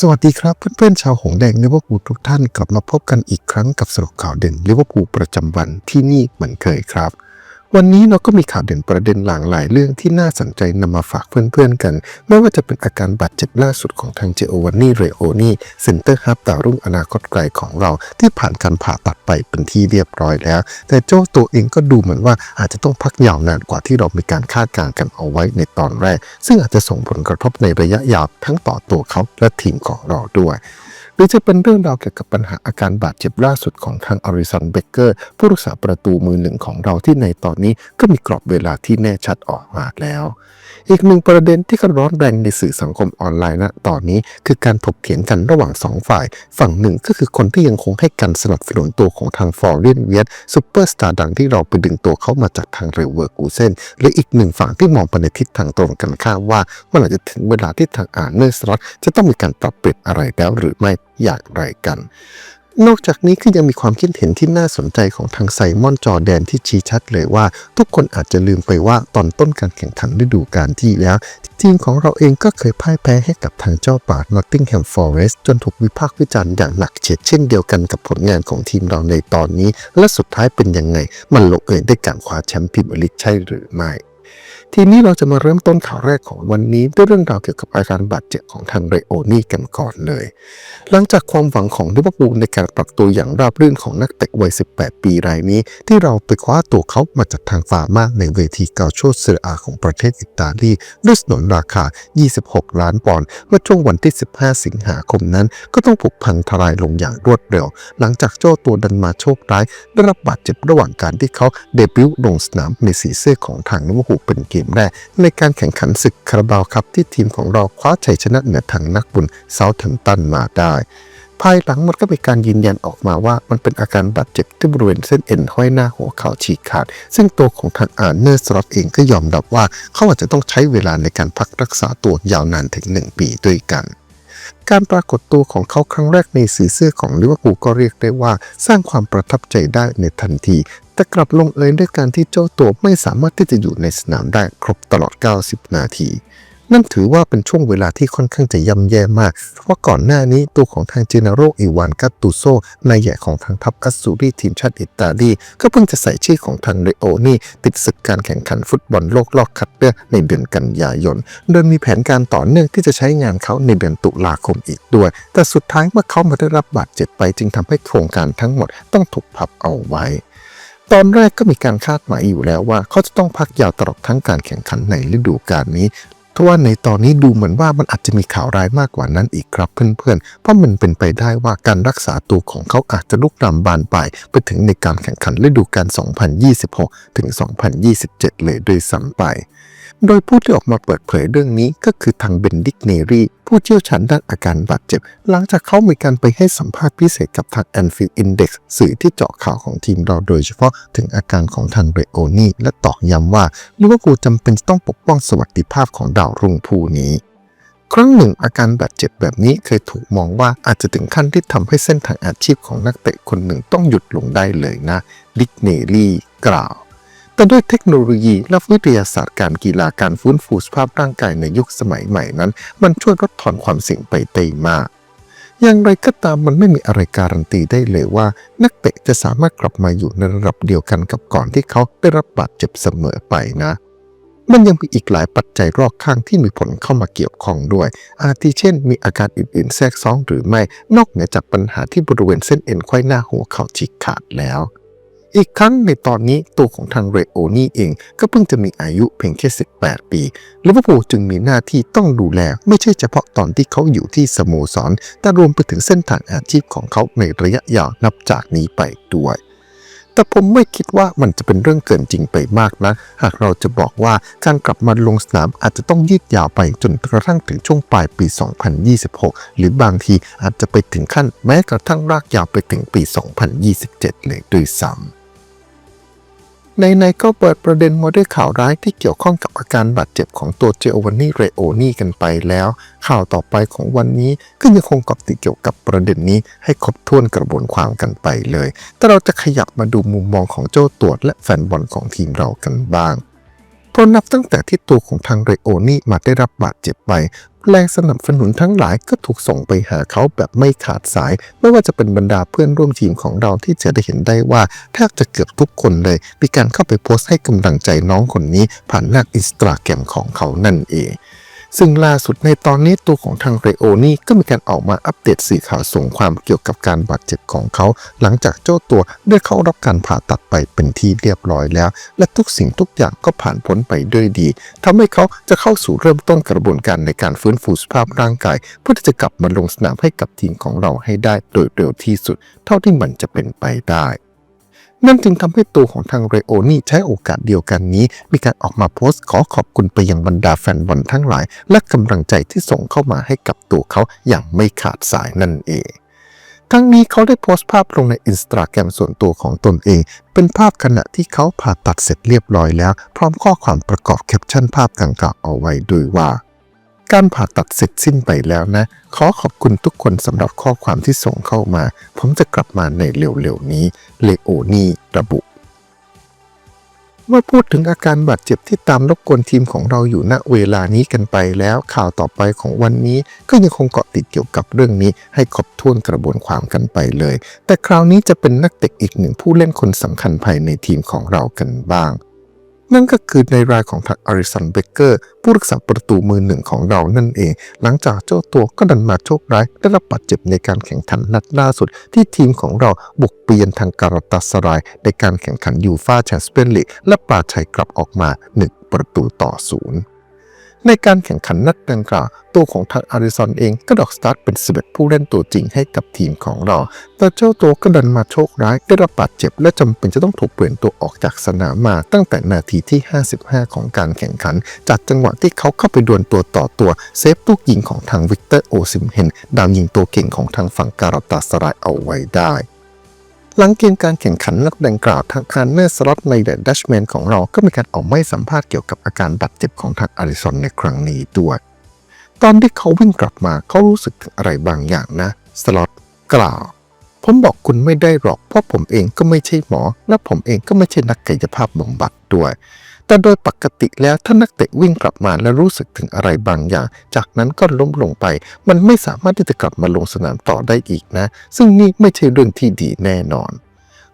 สวัสดีครับเพื่อนๆชาวหงแดงลิเวอร์พูลทุกท่านกลับมาพบกันอีกครั้งกับสรุปข่าวเด่นลิเวอร์พูลประจำวันที่นี่เหมือนเคยครับ วันนี้เราก็มีข่าวเด่นประเด็นหลากหลายเรื่องที่น่าสนใจนำมาฝากเพื่อนๆกัน ไม่ว่าจะเป็นอาการบาดเจ็บล่าสุดของทางเจโอวานนี่เรโอนี่เซนเตอร์ฮับดาวรุ่งอนาคตไกลของเราที่ผ่านการผ่าตัดไปเป็นที่เรียบร้อยแล้ว แต่โจ้ตัวเองก็ดูเหมือนว่าอาจจะต้องพักยาวนานกว่าที่เรามีการคาดการณ์กันเอาไว้ในตอนแรก ซึ่งอาจจะส่งผลกระทบในระยะยาวทั้งต่อตัวเขาและทีมของเราด้วย หรือจะเป็นเรื่องราวเกี่ยวกับปัญหาอาการบาดเจ็บล่าสุดของทางอาริสันเบเกอร์ผู้รักษาประตูมือหนึ่งของเราที่ในตอนนี้ก็มีกรอบเวลาที่แน่ชัดออกมาแล้ว อีกหนึ่งประเด็นที่ก็ร้อนแรงในสื่อสังคมออนไลน์ณตอนนี้คือการถกเถียงกันระหว่างสองฝ่าย ฝั่งหนึ่งก็คือคนที่ยังคงให้การสนับสนุนตัวของทางฟอร์เรนเวียตซูเปอร์สตาร์ดังที่เราไปดึงตัวเขามาจากทางเรเวอร์กูเซนและอีกหนึ่งฝั่งที่มองไปในทิศทางตรงกันข้ามว่าเมื่อไหร่จะถึงเวลาที่ทางอาร์เนอร์สล็อตจะต้องมีการปรับเปลี่ยนอะไรแล้วหรือไม่ อย่างไรกัน นอกจากนี้ก็ยังมีความคิดเห็นที่น่าสนใจของทางไซมอนจอแดนที่ชี้ชัดเลยว่า ทุกคนอาจจะลืมไปว่าตอนต้นการแข่งขันฤดูกาลที่แล้ว ทีมของเราเองก็เคยพ่ายแพ้ให้กับทางเจ้าป่า Nottingham Forest จนถูกวิพากษ์วิจารณ์อย่างหนักเฉดเช่นเดียวกันกับผลงานของทีมเราในตอนนี้ และสุดท้ายเป็นยังไง มันลงเอยด้วยการคว้าแชมป์พรีเมียร์ลีกใช่หรือไม่ ทีนี้เราจะมาเริ่มต้นข่าวแรกของวันนี้ด้วยเรื่องราวเกี่ยวกับอาการบาดเจ็บของทางเรโอนี่กันก่อนเลย หลังจากความหวังของลิเวอร์พูลในการปรับตัวอย่างราบรื่นของนักเตะวัย 18 ปีรายนี้ ที่เราไปคว้าตัวเขามาจากทางฟาร์มาในเวทีเกาโชเซเรอาของประเทศอิตาลีด้วยสนนราคา 26 ล้านปอนด์เมื่อช่วงวันที่ 15 สิงหาคมนั้น ก็ต้องผุพังทลายลงอย่างรวดเร็ว หลังจากเจ้าตัวดันมาโชคร้ายได้รับบาดเจ็บระหว่างการที่เขาเดบิวต์ลงสนามในสีเสื้อของทางลิเวอร์พูลเป็นเกมแรก ในการแข่งขันศึกคาราบาวครับที่ทีมของเราคว้าชัยชนะเหนือทางนักบุญเซาท์แฮมตันมาได้ ภายหลังมันก็มีการยืนยันออกมาว่ามันเป็นอาการบาดเจ็บที่บริเวณเส้นเอ็นห้อยหน้าหัวเข่าฉีกขาด ซึ่งตัวของทางอาร์เนอร์สล็อตเองก็ยอมรับว่าเขาอาจจะต้องใช้เวลาในการพักรักษาตัวยาวนานถึง 1 ปีด้วยกัน การปรากฏตัวของเขาครั้งแรกในสีเสื้อของลิเวอร์พูลก็เรียกได้ว่าสร้างความประทับใจได้ในทันที แต่กลับลงเอยด้วยการที่เจ้าตัวไม่สามารถที่จะอยู่ในสนามได้ครบตลอด 90 นาที นั่นถือว่าเป็นช่วงเวลาที่ค่อนข้างจะย่ำแย่มาก เพราะก่อนหน้านี้ตัวของทางเจเนโรอีวานกัตตูโซนายใหญ่ของทางทัพอัสซูรีทีมชาติอิตาลี ก็เพิ่งจะใส่ชื่อของทางเรโอนี่ ติดศึกการแข่งขันฟุตบอลโลกรอบคัดเลือกในเดือนกันยายน โดยมีแผนการต่อเนื่องที่จะใช้งานเขาในเดือนตุลาคมอีกด้วย แต่สุดท้ายเมื่อเขามาได้รับบาดเจ็บไป จึงทำให้โครงการทั้งหมดต้องถูกพับเอาไว้ตอนแรกก็มีการคาดหมายอยู่แล้วว่าเขาจะต้องพักยาวตลอดทั้งการแข่งขันในฤดูกาลนี้ ทว่าในตอนนี้ดูเหมือนว่ามันอาจจะมีข่าวร้ายมากกว่านั้นอีกครับเพื่อนๆ เพราะมันเป็นไปได้ว่าการรักษาตัวของเขาอาจจะลุกลามบานปลายไปถึงในการแข่งขันฤดูกาล 2026 ถึง 2027 เลยด้วยซ้ำไป โดยผู้ที่ออกมาเปิดเผยเรื่องนี้ก็คือทางเบนดิกเนรีผู้เชี่ยวชาญด้านอาการบาดเจ็บ หลังจากเขามีการไปให้สัมภาษณ์พิเศษกับทาง Anfield Index สื่อที่เจาะข่าวของทีมเราโดยเฉพาะถึงอาการของทางเรโอนี่และตอกย้ำว่าลิเวอร์พูลจำเป็นต้องปกป้องสวัสดิภาพของดาวรุ่งผู้นี้ครั้งหนึ่งอาการบาดเจ็บแบบนี้เคยถูกมองว่าอาจจะถึงขั้นที่ทำให้เส้นทางอาชีพของนักเตะคนหนึ่งต้องหยุดลงได้เลยนะ ดิกเนรีกล่าว แต่ด้วยเทคโนโลยีและวิทยาศาสตร์การกีฬาการฟื้นฟูสภาพร่างกายในยุคสมัยใหม่นั้น มันช่วยลดทอนความเสี่ยงไปได้มาก อย่างไรก็ตามมันไม่มีอะไรการันตีได้เลยว่า นักเตะจะสามารถกลับมาอยู่ในระดับเดียวกันกับก่อนที่เขาได้รับบาดเจ็บเสมอไปนะมันยังมีอีกหลายปัจจัยรอบข้างที่มีผลเข้ามาเกี่ยวข้องด้วย อาทิเช่น มีอาการอื่นๆ แทรกซ้อนหรือไม่ นอกเหนือจากปัญหาที่บริเวณเส้นเอ็นไขว้หน้าหัวเข่าฉีกขาดแล้ว อีกครั้งในตอนนี้ตัวของทางเรโอนี่เอง ก็เพิ่งจะมีอายุเพียงแค่ 18 ปีลิเวอร์พูลจึงมีหน้าที่ต้องดูแล ไม่ใช่เฉพาะตอนที่เขาอยู่ที่สโมสร แต่รวมไปถึงเส้นทางอาชีพของเขาในระยะยาวนับจากนี้ไปด้วยแต่ผมไม่คิดว่ามันจะเป็นเรื่องเกินจริงไปมากนะ หากเราจะบอกว่าการกลับมาลงสนามอาจจะต้องยืดยาวไปจนกระทั่งถึงช่วงปลายปี 2026 หรือบางทีอาจจะไปถึงขั้นแม้กระทั่งรากยาวไปถึงปี 2027 เลยด้วยซ้ำ ในๆก็เปิดประเด็นมาด้วยข่าวร้ายที่เกี่ยวข้องกับอาการบาดเจ็บของตัวเจโอวานนี่เรโอนี่กันไปแล้ว ข่าวต่อไปของวันนี้ก็ยังคงเกาะติดเกี่ยวกับประเด็นนี้ให้ครบถ้วนกระบวนความกันไปเลย แต่เราจะขยับมาดูมุมมองของเจ้าตัวและแฟนบอลของทีมเรากันบ้าง เพราะนับตั้งแต่ที่ตัวของทางเรโอนี่มาได้รับบาดเจ็บไป แรงสนับสนุนทั้งหลายก็ถูกส่งไปหาเขาแบบไม่ขาดสาย ไม่ว่าจะเป็นบรรดาเพื่อนร่วมทีมของเราที่จะได้เห็นได้ว่าแทบจะเกือบทุกคนเลย มีการเข้าไปโพสต์ให้กำลังใจน้องคนนี้ผ่านหน้าอินสตาแกรมของเขานั่นเอง ซึ่งล่าสุดในตอนนี้ตัวของทางเรโอนี่ก็มีการออกมาอัปเดตสื่อข่าวส่งความเกี่ยวกับการบาดเจ็บของเขา หลังจากเจ้าตัวได้เข้ารับการผ่าตัดไปเป็นที่เรียบร้อยแล้ว และทุกสิ่งทุกอย่างก็ผ่านพ้นไปด้วยดีทำให้เขาจะเข้าสู่เริ่มต้นกระบวนการในการฟื้นฟูสภาพร่างกาย เพื่อที่จะกลับมาลงสนามให้กับทีมของเราให้ได้โดยเร็วที่สุด เท่าที่มันจะเป็นไปได้ นั่นจึงทำให้ตัวของทางเรโอนี่ใช้โอกาสเดียวกันนี้ มีการออกมาโพสต์ขอขอบคุณไปยังบรรดาแฟนบอลทั้งหลาย และกำลังใจที่ส่งเข้ามาให้กับตัวเขาอย่างไม่ขาดสายนั่นเองทั้งนี้เขาได้โพสต์ภาพลงในอินสตาแกรมส่วนตัวของตนเอง เป็นภาพขณะที่เขาผ่าตัดเสร็จเรียบร้อยแล้ว พร้อมข้อความประกอบแคปชั่นภาพดังกล่าวเอาไว้ด้วยว่า การผ่าตัดเสร็จสิ้นไปแล้วนะ ขอขอบคุณทุกคนสำหรับข้อความที่ส่งเข้ามา ผมจะกลับมาในเร็วๆนี้ เลโอนี่ระบุเมื่อพูดถึงอาการบาดเจ็บที่ตามรบกวนทีมของเราอยู่ณเวลานี้กันไปแล้ว ข่าวต่อไปของวันนี้ก็ยังคงเกาะติดเกี่ยวกับเรื่องนี้ ให้ครบถ้วนกระบวนความกันไปเลย แต่คราวนี้จะเป็นนักเตะอีกหนึ่งผู้เล่นคนสำคัญภายในทีมของเรากันบ้าง นั่นก็คือในรายของทางอาริสันเบเกอร์ ผู้รักษาประตูมือหนึ่งของเรานั่นเอง หลังจากเจ้าตัวก็ดันมาโชคร้าย ได้รับบาดเจ็บในการแข่งขันนัดล่าสุด ที่ทีมของเราบุกเปลี่ยนทางการาตัสราย ในการแข่งขันยูฟาแชมเปี้ยนลีกและปาชัยกลับออกมา 1 ประตูต่อศูนย์ ในการแข่งขันนัดดังกล่าวตัวของทางอาริซอนเองก็ดอกสตาร์ทเป็น11ผู้เล่นตัวจริงให้กับทีมของเรา แต่เจ้าตัวก็ดันมาโชคร้ายได้รับบาดเจ็บและจำเป็นจะต้องถูกเปลี่ยนตัวออกจากสนามมาตั้งแต่นาทีที่ 55 ของการแข่งขัน จากจังหวะที่เขาเข้าไปดวลตัวต่อตัวเซฟลูกยิงของทางวิกเตอร์โอซิมเฮนดาวยิงตัวเก่งของทางฝั่งการาตาสรายเอาไว้ได้ หลังเกมการแข่งขันนักดังกล่าวทางคารเนอร์สล็อตในเดอะดัชแมนของเราก็มีการออกไม่สัมภาษณ์เกี่ยวกับอาการบาดเจ็บของทางอาริซอนในครั้งนี้ด้วย ตอนที่เขาวิ่งกลับมาเขารู้สึกถึงอะไรบางอย่างนะสล็อตกล่าว ผมบอกคุณไม่ได้หรอกเพราะผมเองก็ไม่ใช่หมอ และผมเองก็ไม่ใช่นักกายภาพบำบัดด้วย แต่โดยปกติแล้วถ้านักเตะวิ่งกลับมาและรู้สึกถึงอะไรบางอย่าง จากนั้นก็ล้มลงไป มันไม่สามารถที่จะกลับมาลงสนามต่อได้อีกนะ ซึ่งนี่ไม่ใช่เรื่องที่ดีแน่นอน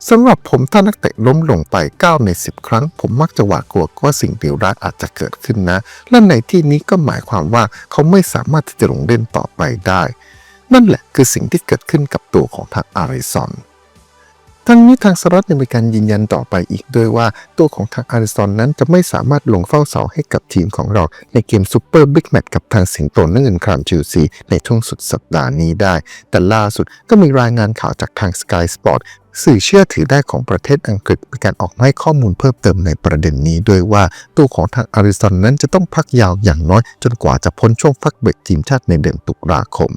สำหรับผมถ้านักเตะล้มลงไป 9 ใน 10 ครั้ง ผมมักจะหวาดกลัวว่าสิ่งเลวร้ายอาจจะเกิดขึ้นนะ และในที่นี้ก็หมายความว่าเขาไม่สามารถที่จะลงเล่นต่อไปได้ นั่นแหละคือสิ่งที่เกิดขึ้นกับตัวของทางอาริซอน ทั้งนี้ทางสล็อตยังมีการยืนยันต่อไปอีกด้วยว่า ตัวของทางอาริซอนนั้นจะไม่สามารถลงเฝ้าเสาให้กับทีมของเรา ในเกมซูเปอร์บิ๊กแมตช์กับทางสิงโตนักเงินครามจิวซีในช่วงสุดสัปดาห์นี้ได้ แต่ล่าสุดก็มีรายงานข่าวจากทาง Sky Sport สื่อเชื่อถือได้ของประเทศอังกฤษมีการออกมาให้ข้อมูลเพิ่มเติมในประเด็นนี้ด้วยว่า ตัวของทางอาริซอนนั้นจะต้องพักยาวอย่างน้อย จนกว่าจะพ้นช่วงพักเบรกทีมชาติในเดือนตุลาคม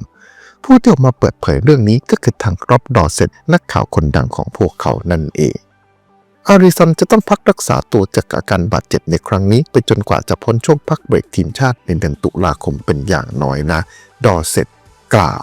ผู้ที่ออกมาเปิดเผยเรื่องนี้ก็คือทางรอบดอเซตนักข่าวคนดังของพวกเขานั่นเองอาริสันจะต้องพักรักษาตัวจากอาการบาดเจ็บในครั้งนี้ ไปจนกว่าจะพ้นช่วงพักเบรกทีมชาติในเดือนตุลาคมเป็นอย่างน้อยนะ ดอเซตกล่าว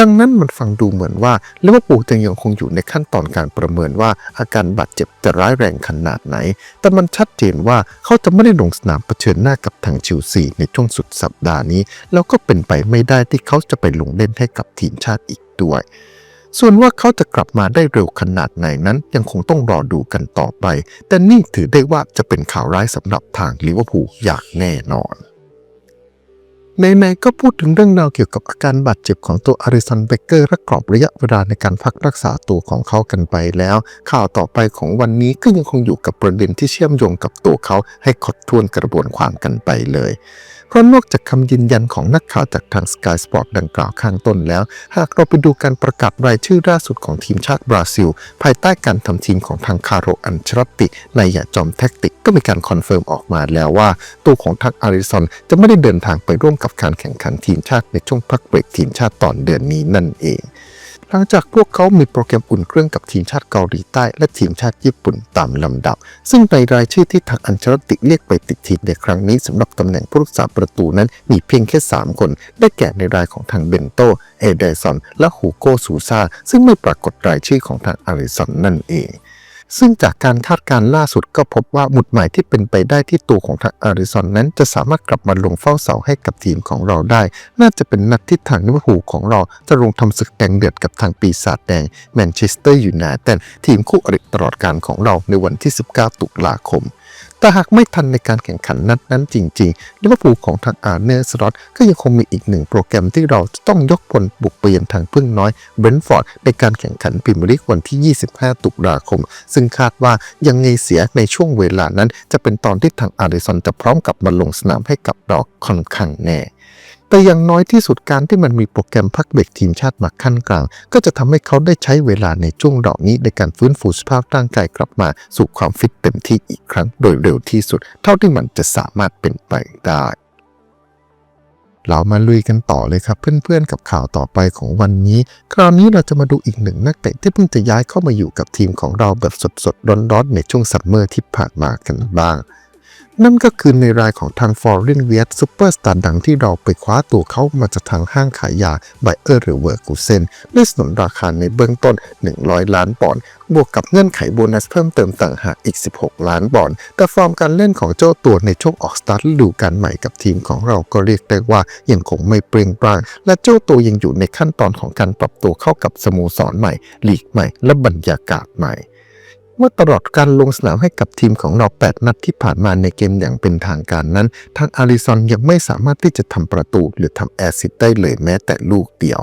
ดังนั้นมันฟังดูเหมือนว่าลิเวอร์พูลยังคงอยู่ในขั้นตอนการประเมินว่าอาการบาดเจ็บจะร้ายแรงขนาดไหน แต่มันชัดเจนว่าเขาจะไม่ได้ลงสนามเผชิญหน้ากับทางชิลซีในช่วงสุดสัปดาห์นี้ แล้วก็เป็นไปไม่ได้ที่เขาจะไปลงเล่นให้กับทีมชาติอีกด้วยส่วนว่าเขาจะกลับมาได้เร็วขนาดไหนนั้นยังคงต้องรอดูกันต่อไป แต่นี่ถือได้ว่าจะเป็นข่าวร้ายสำหรับทางลิเวอร์พูลอย่างแน่นอน ในๆก็พูดถึงเรื่องราวเกี่ยวกับอาการบาดเจ็บของตัวอาริสันเบเกอร์และกรอบระยะเวลาในการพักรักษาตัวของเขากันไปแล้ว ข่าวต่อไปของวันนี้ก็ยังคงอยู่กับประเด็นที่เชื่อมโยงกับตัวเขาให้ขดทวนกระบวนความกันไปเลย เพราะนอกจากคำยืนยันของนักข่าวจากทาง Sky Sport ดังกล่าวข้างต้นแล้ว หากเราไปดูการประกาศรายชื่อล่าสุดของทีมชาติบราซิล ภายใต้การทำทีมของทางคาร์โรอันเชลตติในยาจอมแท็กติกก็มีการคอนเฟิร์มออกมาแล้วว่า ตัวของทางอาริซอนจะไม่ได้เดินทางไปร่วมกับการแข่งขันทีมชาติในช่วงพักเบรกทีมชาติตอนเดือนนี้นั่นเอง หลังจากพวกเขามีโปรแกรมอุ่นเครื่องกับทีมชาติเกาหลีใต้ และทีมชาติญี่ปุ่นตามลำดับ ซึ่งในรายชื่อที่ทางอัญชรติเรียกไปติดทีมในครั้งนี้สำหรับตำแหน่งผู้รักษาประตูนั้นมีเพียงแค่ 3 คน ได้แก่ในรายของทางเบนโต เอเดซอนและฮูโกซูซาซึ่งไม่ปรากฏรายชื่อของทางอาริสันนั่นเอง ซึ่งจากการคาดการณ์ล่าสุดก็พบว่าหมุดหมายที่เป็นไปได้ที่ตัวของทางอาริซอนนั้นจะสามารถกลับมาลงเฝ้าเสาให้กับทีมของเราได้ น่าจะเป็นนัดที่ทางนิเวอร์พูลของเราจะลงทำศึกแดงเดือดกับทางปีศาจแดงแมนเชสเตอร์ยูไนเต็ดทีมคู่อริตลอดการของเราในวันที่ 19 ตุลาคม แต่หากไม่ทันในการแข่งขันนัดนั้นจริงๆลิเวอร์พูลของทางอาร์เนอร์สล็อตก็ยังคงมีอีกหนึ่งโปรแกรมที่เราจะต้องยกพลบุกไปยังทางพึ่งน้อยเบรนท์ฟอร์ดในการแข่งขันพรีเมียร์ลีกวันที่ 25 ตุลาคม ซึ่งคาดว่ายังไงเสียในช่วงเวลานั้น จะเป็นตอนที่ทางอาริซอนจะพร้อมกลับมาลงสนามให้กับเราค่อนข้างแน่ แต่อย่างน้อยที่สุดการที่มันมีโปรแกรมพักเบรกทีมชาติมาขั้นกลาง ก็จะทำให้เขาได้ใช้เวลาในช่วงดอกนี้ในการฟื้นฟูสภาพร่างกายกลับมา สู่ความฟิตเต็มที่อีกครั้งโดยเร็วที่สุด เท่าที่มันจะสามารถเป็นไปได้เรามาลุยกันต่อเลยครับ เพื่อนๆกับข่าวต่อไปของวันนี้ คราวนี้เราจะมาดูอีกหนึ่งนักเตะที่เพิ่งจะย้ายเข้ามาอยู่กับทีมของเราแบบสดๆร้อนๆในช่วงซัมเมอร์ที่ผ่านมากันบ้าง นั่นก็คือในรายของทาง Foreign v i e t ซูเปอร์สตาร์ดังที่เราไปคว้าตัวเขามาจากทางห้างขายยาไบเออร์หรือเวอร์กูเซนด้วยสนนราคาในเบื้องต้น 100 ล้านปอนด์บวกกับเงื่อนไขโบนัสเพิ่มเติมต่างหากอีก 16 ล้านปอนด์แต่ฟอร์มการเล่นของเจ้าตัวในช่วงออกสตาร์ทฤดูกาลใหม่กับทีมของเราก็เรียกได้ว่ายังคงไม่เปล่งปลั่งและเจ้าตัวยังอยู่ในขั้นตอนของการปรับตัวเข้ากับสโมสรใหม่ลีกใหม่ และบรรยากาศใหม่ เมื่อตลอดการลงสนามให้กับทีมของเรา8นัดที่ผ่านมาในเกมอย่างเป็นทางการนั้น ทางอาริซอนยังไม่สามารถที่จะทำประตูหรือทำแอสซิสต์ได้เลยแม้แต่ลูกเดียว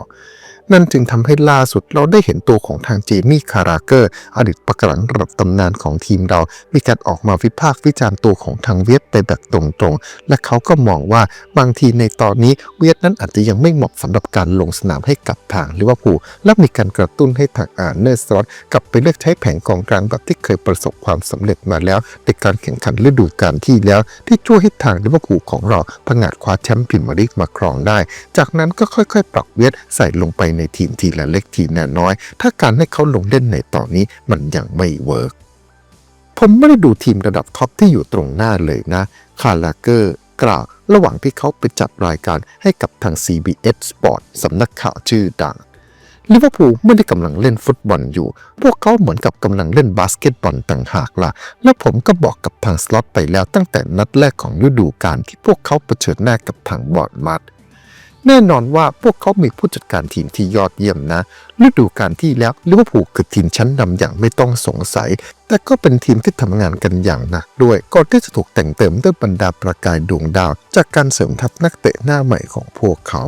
นั่นจึงทำให้ล่าสุดเราได้เห็นตัวของทางเจมี่คาราเกอร์ อดีตประกหลังระดับตำนานของทีมเรา มีการออกมาวิพากษ์วิจารณ์ตัวของทางเวียดไปแบบตรงๆ และเขาก็มองว่าบางทีในตอนนี้เวียดนั้นอาจจะยังไม่เหมาะสำหรับการลงสนามให้กับทางลิเวอร์พูลและมีการกระตุ้นให้ทางอาร์เนอร์สลอตกลับไปเลือกใช้แผงกองกลางแบบที่เคยประสบความสำเร็จมาแล้วในการแข่งขันฤดูกาลที่แล้ว ที่ช่วยให้ทางลิเวอร์พูลของเราผงาดคว้าแชมป์พรีเมียร์ลีกมาครองได้ จากนั้นก็ค่อยๆ ปรับเวทใส่ลงไปในทีมทีละเล็กทีละน้อย ถ้าการให้เขาลงเล่นในตอนนี้มันยังไม่เวิร์กผมไม่ได้ดูทีมระดับท็อปที่อยู่ตรงหน้าเลยนะ คาราเกอร์กล่าวระหว่างที่เขาไปจัดรายการให้กับทาง CBS Sport สำนักข่าวชื่อดังลิเวอร์พูลไม่ได้กำลังเล่นฟุตบอลอยู่ พวกเขาเหมือนกับกำลังเล่นบาสเกตบอลต่างหากล่ะ และผมก็บอกกับทางสล็อตไปแล้วตั้งแต่นัดแรกของฤดูกาลที่พวกเขาเผชิญหน้ากับทางบอร์ดมัด แน่นอนว่าพวกเขามีผู้จัดการทีมที่ยอดเยี่ยมนะ ฤดูกาลที่แล้วลิเวอร์พูลคือทีมชั้นนำอย่างไม่ต้องสงสัย แต่ก็เป็นทีมที่ทำงานกันอย่างหนักด้วยก่อนที่จะถูกแต่งเติมด้วยบรรดาประกายดวงดาว จากการเสริมทัพนักเตะหน้าใหม่ของพวกเขา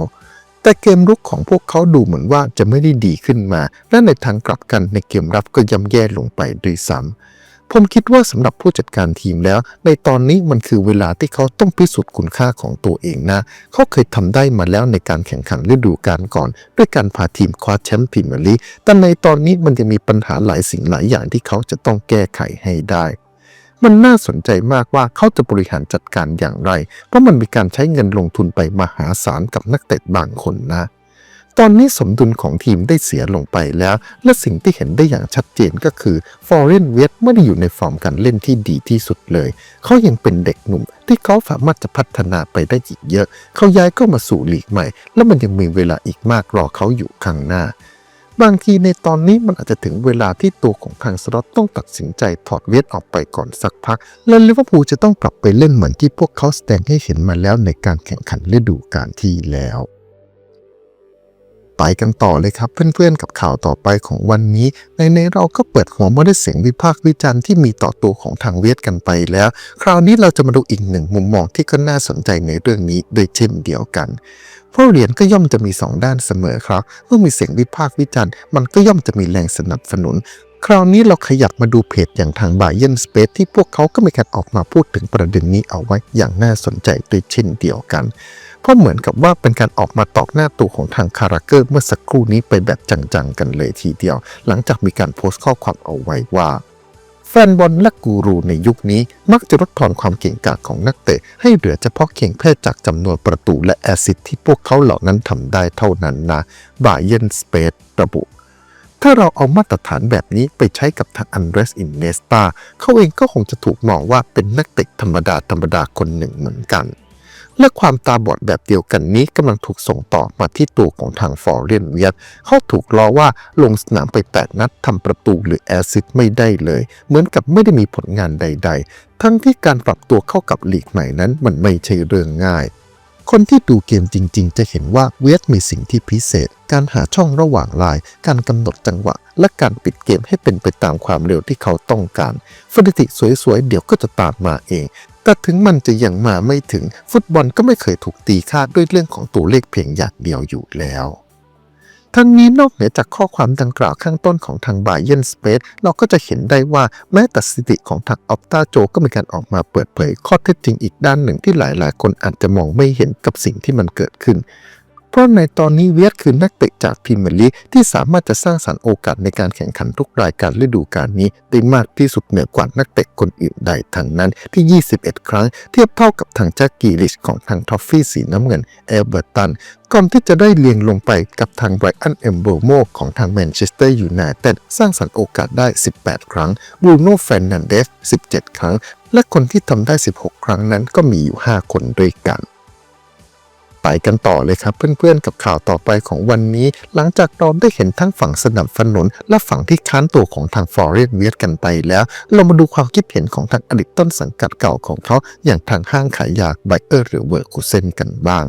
แต่เกมรุกของพวกเขาดูเหมือนว่าจะไม่ได้ดีขึ้นมา และในทางกลับกันในเกมรับก็ย่ำแย่ลงไปด้วยซ้ำ ผมคิดว่าสำหรับผู้จัดการทีมแล้ว ในตอนนี้มันคือเวลาที่เขาต้องพิสูจน์คุณค่าของตัวเองนะ เขาเคยทำได้มาแล้วในการแข่งขันฤดูกาลก่อน ด้วยการพาทีมคว้าแชมป์พรีเมียร์ลีกแต่ในตอนนี้มันยังมีปัญหาหลายสิ่งหลายอย่างที่เขาจะต้องแก้ไขให้ได้มันน่าสนใจมากว่าเขาจะบริหารจัดการอย่างไร เพราะมันมีการใช้เงินลงทุนไปมหาศาลกับนักเตะบางคนนะ ตอนนี้สมดุลของทีมได้เสียลงไปแล้ว และสิ่งที่เห็นได้อย่างชัดเจนก็คือ Foreign w e t ไม่ได้อยู่ในฟอร์มการเล่นที่ดีที่สุดเลย เขายังเป็นเด็กหนุ่ม ที่เขาสามารถจะพัฒนาไปได้อีกเยอะ เขาย้ายก็มาสู่ลีกใหม่ และมันยังมีเวลาอีกมากรอเขาอยู่ข้างหน้าบางทีในตอนนี้มันอาจจะถึงเวลาที่ตัวของทางสล็อตต้องตัดสินใจถอดเวทออกไปก่อนสักพัก และลิเวอร์พูลจะต้องปรับไปเล่นเหมือนที่พวกเขาแสดงให้เห็นมาแล้วในการแข่งขันฤดูกาลที่แล้ว ไปกันต่อเลยครับเพื่อนๆกับข่าวต่อไปของวันนี้ ในในเราก็เปิดหัวมาด้วยเสียงวิพากษ์วิจารณ์ที่มีต่อตัวของทางเวียดกันไปแล้ว คราวนี้เราจะมาดูอีกหนึ่งมุมมองที่ก็น่าสนใจในเรื่องนี้โดยเช่นเดียวกันเพราะเหรียญก็ย่อมจะมีสองด้านเสมอครับ เมื่อมีเสียงวิพากษ์วิจารณ์มันก็ย่อมจะมีแรงสนับสนุน คราวนี้เราขยับมาดูเพจอย่างทางบาเยนสเปซที่พวกเขาก็มีการออกมาพูดถึงประเด็นนี้เอาไว้อย่างน่าสนใจด้วยเช่นเดียวกัน เพราะเหมือนกับว่าเป็นการออกมาตอกหน้าตัวของทางคาราเกอร์เมื่อสักครู่นี้ไปแบบจังๆกันเลยทีเดียว หลังจากมีการโพสต์ข้อความเอาไว้ว่าแฟนบอลและกูรูในยุคนี้มักจะลดทอนความเก่งกาจของนักเตะ ให้เหลือเฉพาะเพียงแค่จากจำนวนประตูและแอซิสต์ที่พวกเขาเหล่านั้นทำได้เท่านั้นนะบาเยนสเปซระบุ ถ้าเราเอามาตรฐานแบบนี้ไปใช้กับทางอันเดรสอินเนสตาเขาเองก็คงจะถูกมองว่าเป็นนักเตะธรรมดาธรรมดาคนหนึ่งเหมือนกัน และความตาบอดแบบเดียวกันนี้กำลังถูกส่งต่อมาที่ตัวของทางฟอร์เรนเวียตเขาถูกล้อว่าลงสนามไป 8 นัดทำประตูหรือแอสซิสต์ไม่ได้เลย เหมือนกับไม่ได้มีผลงานใด ๆ ทั้งที่การปรับตัวเข้ากับลีกใหม่นั้นมันไม่ใช่เรื่องง่าย คนที่ดูเกมจริง ๆ จะเห็นว่าเวทมีสิ่งที่พิเศษ การหาช่องระหว่างลาย การกำหนดจังหวะ และการปิดเกมให้เป็นไปตามความเร็วที่เขาต้องการฟุตติสวยๆ เดี๋ยวก็จะตามมาเอง แต่ถึงมันจะยังมาไม่ถึง ฟุตบอลก็ไม่เคยถูกตีค่าด้วยเรื่องของตัวเลขเพียงอย่างเดียวอยู่แล้ว ทั้งนี้นอกเหนือจากข้อความดังกล่าวข้างต้นของทางบาเยนสเปซเราก็จะเห็นได้ว่าแม้แต่สถิติของทางออฟตาโจก็มีการออกมาเปิดเผยข้อเท็จจริงอีกด้านหนึ่งที่หลายๆ คนอาจจะมองไม่เห็นกับสิ่งที่มันเกิดขึ้น เพราะในตอนนี้เวียดคือนักเตะจากพรีเมียร์ลีกที่สามารถจะสร้างสรรค์โอกาสในการแข่งขันทุกรายการฤดูกาลนี้ได้มากที่สุดเหนือกว่านักเตะคนอื่นใดทั้งนั้นที่ 21 ครั้ง เทียบเท่ากับทางแจ็คกีลิชของทางทอฟฟี่สีน้ำเงินเอเวอร์ตันก่อนที่จะได้เลียงลงไปกับทางไบรอันเอมโบโมของทางแมนเชสเตอร์ยูไนเต็ดสร้างสรรค์โอกาสได้ 18 ครั้งบรูโน่เฟรนันเดส 17 ครั้ง และคนที่ทำได้ 16 ครั้งนั้นก็มีอยู่ 5 คนด้วยกัน ไปกันต่อเลยครับเพื่อนๆกับข่าวต่อไปของวันนี้ หลังจากเราได้เห็นทั้งฝั่งสนับสนุน และฝั่งที่ค้านตัวของทางฟอร์เรนเวียดกันไปแล้ว เรามาดูความคิดเห็นของทางอดีตต้นสังกัดเก่าของเขา อย่างทางห้างขายยาไบเออร์หรือเวอร์คูเซนกันบ้าง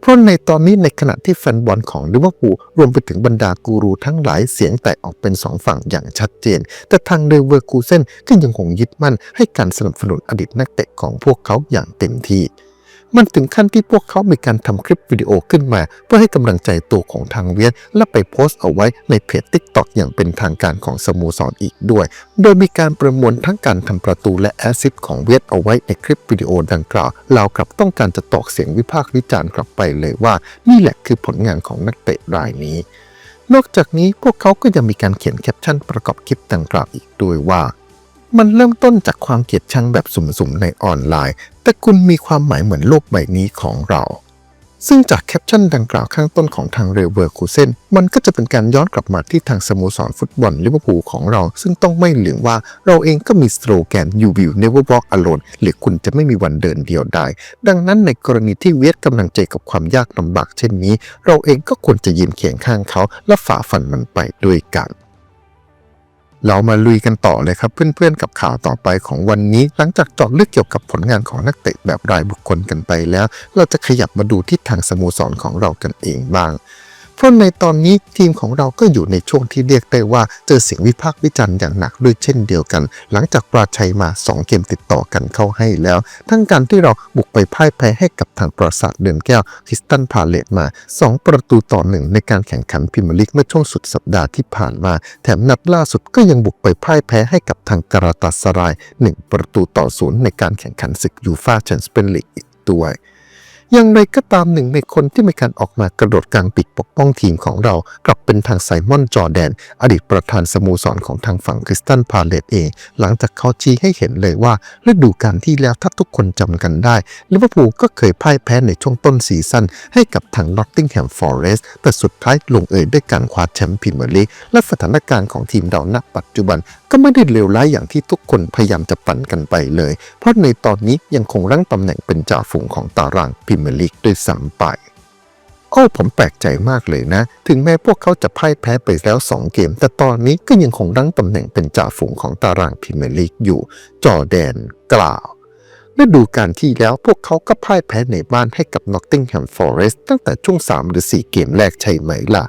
เพราะในตอนนี้ในขณะที่แฟนบอลของลิเวอร์พูลรวมไปถึงบรรดากูรูทั้งหลายเสียงแตกออกเป็นสองฝั่งอย่างชัดเจน แต่ทางเดเวอร์คูเซนก็ยังคงยึดมั่นให้การสนับสนุนอดีตนักเตะของพวกเขาอย่างเต็มที่ มันถึงขั้นที่พวกเขามีการทำคลิปวิดีโอขึ้นมา เพื่อให้กำลังใจตัวของทางเวียด และไปโพสต์เอาไว้ในเพจ TikTok อย่างเป็นทางการของสโมสรอีกด้วย โดยมีการประมวลทั้งการทำประตูและแอซิสต์ของเวียดเอาไว้ในคลิปวิดีโอดังกล่าวเรากลับต้องการจะตอกเสียงวิพากษ์วิจารณ์กลับไปเลยว่า นี่แหละคือผลงานของนักเตะรายนี้ นอกจากนี้พวกเขาก็ยังมีการเขียนแคปชั่นประกอบคลิปดังกล่าวอีกด้วยว่า มันเริ่มต้นจากความเกลียดชังแบบสุ่มๆในออนไลน์ แต่คุณมีความหมายเหมือนโลกใบนี้ของเรา ซึ่งจากแคปชั่นดังกล่าวข้างต้นของทางเรเวอร์คูเซนมันก็จะเป็นการย้อนกลับมาที่ทางสโมสรฟุตบอลลิเวอร์พูลของเรา ซึ่งต้องไม่ลืมว่าเราเองก็มีสโลแกน You will never walk alone หรือคุณจะไม่มีวันเดินเดียวได้ดังนั้นในกรณีที่เวียดกำลังเจกับความยากลำบากเช่นนี้ เราเองก็ควรจะยืนเคียงข้างเขา และฝ่าฟันมันไปด้วยกัน เรามาลุยกันต่อเลยครับเพื่อนๆกับข่าวต่อไปของวันนี้ หลังจากเจาะลึกเกี่ยวกับผลงานของนักเตะแบบรายบุคคลกันไปแล้ว เราจะขยับมาดูทิศทางสโมสรของเรากันเองบ้าง เพราะในตอนนี้ทีมของเราก็อยู่ในช่วงที่เรียกได้ว่าเจอเสียงวิพากษ์วิจารณ์อย่างหนักด้วยเช่นเดียวกัน หลังจากปราชัยมา 2 เกมติดต่อกันเข้าให้แล้ว ทั้งการที่เราบุกไปพ่ายแพ้ให้กับทางปราสาทเดือนแก้วคริสตันพาเลตมา 2 ประตูต่อหนึ่งในการแข่งขันพรีเมียร์ลีกเมื่อช่วงสุดสัปดาห์ที่ผ่านมา แถมนัดล่าสุดก็ยังบุกไปพ่ายแพ้ให้กับทางการาตาสราย 1 ประตูต่อศูนย์ในการแข่งขันศึกยูฟาแชมเปี้ยนลีกอีกด้วย อย่างไรก็ตามหนึ่งในคนที่มีการออกมากระโดดกลางปีกปกป้องทีมของเรา กลับเป็นทางไซมอนจอแดน อดีตประธานสโมสรของทางฝั่งคริสตันพาเลตเอง หลังจากเขาชี้ให้เห็นเลยว่าฤดูกาลที่แล้วถ้าทุกคนจำกันได้ลิเวอร์พูลก็เคยพ่ายแพ้ในช่วงต้นซีซั่นให้กับทางนอตติงแฮมฟอร์เรสต์แต่สุดท้ายลงเอยด้วยการคว้าแชมป์พรีเมียร์ลีกและสถานการณ์ของทีมเราณปัจจุบันก็ไม่ได้เลวร้ายอย่างที่ทุกคนพยายามจะฝันกันไปเลย เพราะในตอนนี้ยังคงรั้งตำแหน่งเป็นจ่าฝูงของตารางพรีเมียร์ลีกด้วยซ้ำไปโอ้ผมแปลกใจมากเลยนะ ถึงแม้พวกเขาจะพ่ายแพ้ไปแล้ว 2 เกม แต่ตอนนี้ก็ยังคงรั้งตำแหน่งเป็นจ่าฝูงของตารางพรีเมียร์ลีกอยู่ จอแดนกล่าวฤดูกาลที่แล้วพวกเขาก็พ่ายแพ้ในบ้านให้กับ Nottingham Forest ตั้งแต่ช่วง 3 หรือ 4 เกมแรกใช่ไหมล่ะ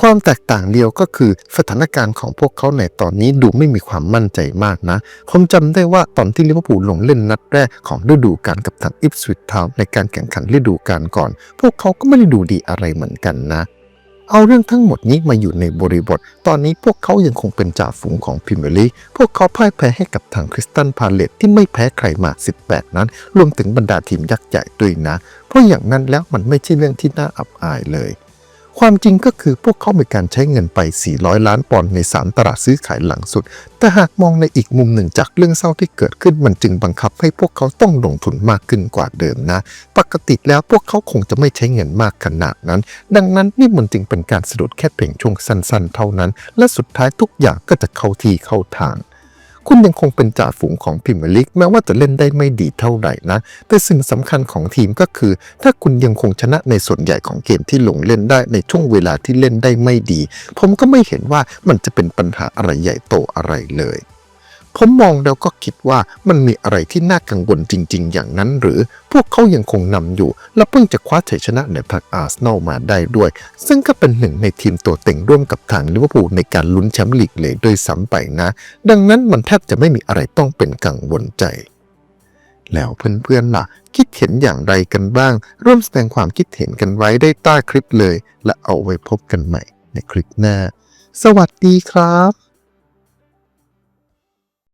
ความแตกต่างเดียวก็คือสถานการณ์ของพวกเขาในตอนนี้ดูไม่มีความมั่นใจมากนะ ผมจำได้ว่าตอนที่ลิเวอร์พูลลงเล่นนัดแรกของฤดูกาลกับทางอิปสวิ t ทาวในการแข่งขันฤดูกาลก่อน พวกเขาก็ไม่ได้ดูดีอะไรเหมือนกันนะเอาเรื่องทั้งหมดนี้มาอยู่ในบริบท ตอนนี้พวกเขายังคงเป็นจ่าฝูงของพรีเมียร์ลีกพวกเขาพ่ายแพ้ให้กับทางคริสตันพาเลตที่ไม่แพ้ใครมา 18 นั้น รวมถึงบรรดาทีมยักษ์ใหญ่ด้วยนะ เพราะอย่างนั้นแล้วมันไม่ใช่เรื่องที่น่าอับอายเลย ความจริงก็คือพวกเขามีการใช้เงินไป 400 ล้านปอนด์ในสามตลาดซื้อขายหลังสุด แต่หากมองในอีกมุมหนึ่งจากเรื่องเศร้าที่เกิดขึ้นมันจึงบังคับให้พวกเขาต้องลงทุนมากขึ้นกว่าเดิมนะ ปกติแล้วพวกเขาคงจะไม่ใช้เงินมากขนาดนั้น ดังนั้นนี่มันจึงเป็นการสะดุดแค่เพียงช่วงสั้นๆ เท่านั้น และสุดท้ายทุกอย่างก็จะเข้าที่เข้าทาง คุณยังคงเป็นจ่าฝูงของพิมลิกแม้ว่าจะเล่นได้ไม่ดีเท่าไหร่นะ แต่สิ่งสำคัญของทีมก็คือ ถ้าคุณยังคงชนะในส่วนใหญ่ของเกมที่ลงเล่นได้ในช่วงเวลาที่เล่นได้ไม่ดี ผมก็ไม่เห็นว่ามันจะเป็นปัญหาอะไรใหญ่โตอะไรเลย ผมมองแล้วก็คิดว่ามันมีอะไรที่น่ากังวลจริง ๆ อย่างนั้นหรือพวกเขายังคงนำอยู่ และเพิ่งจะคว้าชัยชนะในพักอาร์เซนอลมาได้ด้วย ซึ่งก็เป็นหนึ่งในทีมตัวเต็งร่วมกับทางลิเวอร์พูลในการลุ้นแชมป์ลีกเลยด้วยซ้ำไปนะ ดังนั้นมันแทบจะไม่มีอะไรต้องเป็นกังวลใจแล้วเพื่อนๆล่ะ คิดเห็นอย่างไรกันบ้าง ร่วมแสดงความคิดเห็นกันไว้ได้ใต้คลิปเลย และเอาไว้พบกันใหม่ในคลิปหน้า สวัสดีครับ